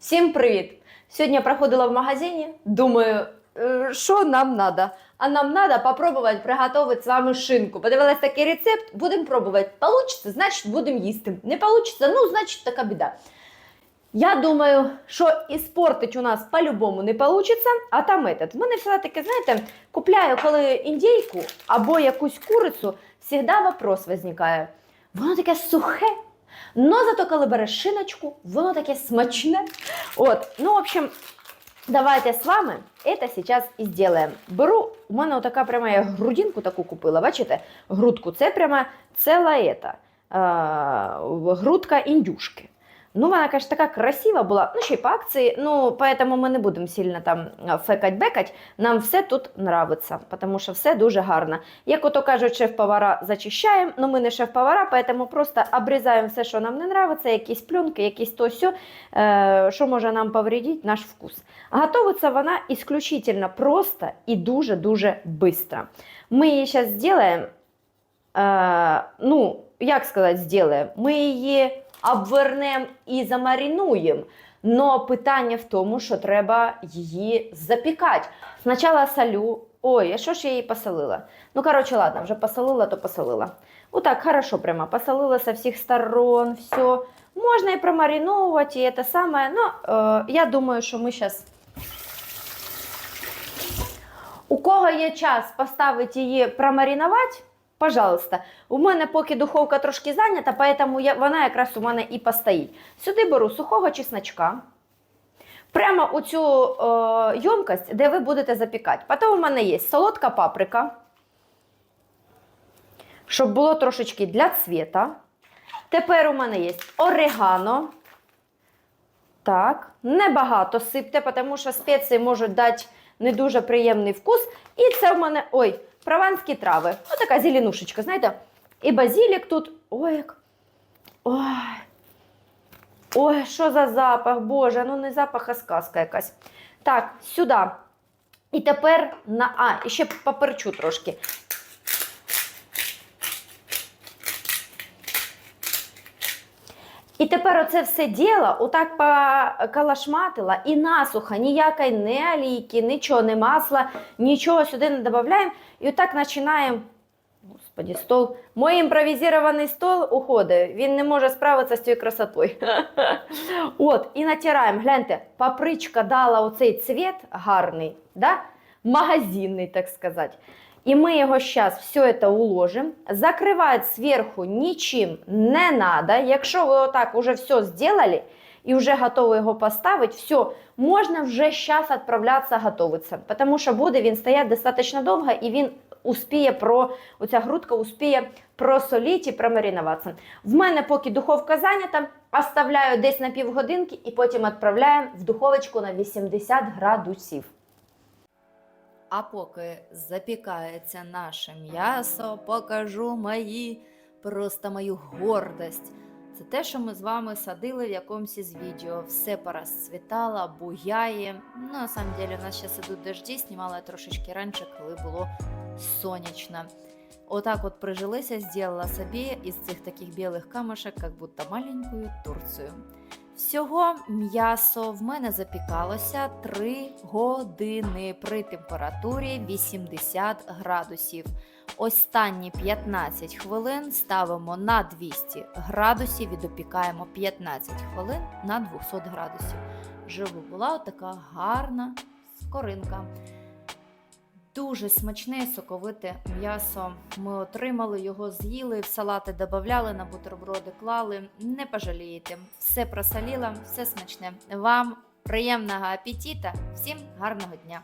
Всім привіт! Сьогодні я проходила в магазині, думаю, е, що нам треба? А нам треба попробувати приготувати з вами шинку. Подивилась такий рецепт, будемо пробувати. Получиться, значить будемо їсти. Не получиться, ну, значить така біда. Я думаю, що іспортить у нас по-любому не вийде, а там этот. В мене все-таки, знаєте, купляю, коли індійку або якусь курицю, завжди вопрос виникає. Воно таке сухе, но зато коли береш шиночку, воно таке смачне. От, ну, в общем, давайте з вами это сейчас і зробимо. Беру, у мене така прямо я грудинку таку купила, бачите? Грудку, це прямо ціла ета, грудка індюшки. Ну, вона, конечно, така красива була, ну, ще й по акції, ну, поэтому ми не будемо сильно там фекать-бекать, нам все тут нравиться, тому що все дуже гарно. Як ото кажуть, шеф-повара зачищаємо, ну ми не шеф-повара, поэтому просто обрізаємо все, що нам не нравиться, якісь пленки, якісь то сьо, е, що може нам повредити наш вкус. Готовиться вона исключительно просто і дуже-дуже быстро. Ми її зараз зробимо, е, ну, як сказати, зробимо, ми її обвернемо і замаринуємо. Но питання в тому, що треба її запікати. Спочатку солю. Ой, а що ж я її посолила? Ну, коротше, ладно, вже посолила, то посолила. Отак, хорошо прямо посолила со всіх сторон, все. Можна і промариновувати, і це саме. Ну, е, я думаю, що ми зараз. У кого є час поставити її промаринувати, пожалуйста. У мене поки духовка трошки зайнята, поэтому я, вона якраз у мене і постоїть. Сюди беру сухого чесночка. Прямо у цю е, ємкость, де ви будете запікати. Потім у мене є солодка паприка, щоб було трошечки для цвіта. Тепер у мене є орегано. Так, небагато сипте, тому що спеції можуть дати не дуже приємний вкус. І це в мене, ой, прованські трави. Ну, така зеленушечка, знаєте? І базілік тут. Ой, як. Ой. Ой, що за запах, Боже, ну не запах, а сказка якась. Так, сюди. І тепер на. А, і ще поперчу трошки. І тепер оце все діло отак покалашматила і насухо, ніякої не олійки, нічого, не масла, нічого сюди не додаємо. І отак починаємо. Господи, стол. Мой імпровізований стол уходить. Він не може справитися з цією красотою. От, і натираємо. Гляньте, папричка дала оцей цвіт гарний, да? магазинний, так сказати. І ми його зараз все це уложимо. Закривати зверху нічим не треба. Якщо ви отак уже все зробили і вже готові його поставити, все, можна вже зараз відправлятися готуватися. Тому що буде він стояти достатньо довго і він успіє про оця грудка успіє просоліти і промаринуватися. В мене поки духовка зайнята, оставляю десь на півгодинки і потім відправляємо в духовочку на 80 градусів. А поки запікається наше м'ясо, покажу мої, просто мою гордость. Це те, що ми з вами садили в якомусь із відео. Все порозцвітало, буяє. Ну, на самом деле, у нас зараз ідуть дожді, знімала я трошечки раніше, коли було сонячно. Отак от прижилися, зробила собі із цих таких білих камушек, як будто маленькою Турцію. Всього м'ясо в мене запікалося 3 години при температурі 80 градусів. Останні 15 хвилин ставимо на 200 градусів і допікаємо 15 хвилин на 200 градусів. Живу була така гарна скоринка. Дуже смачне соковите м'ясо. Ми отримали його, з'їли, в салати додавали, на бутерброди клали. Не пожалієте. Все просоліло, все смачне. Вам приємного апетита, всім гарного дня!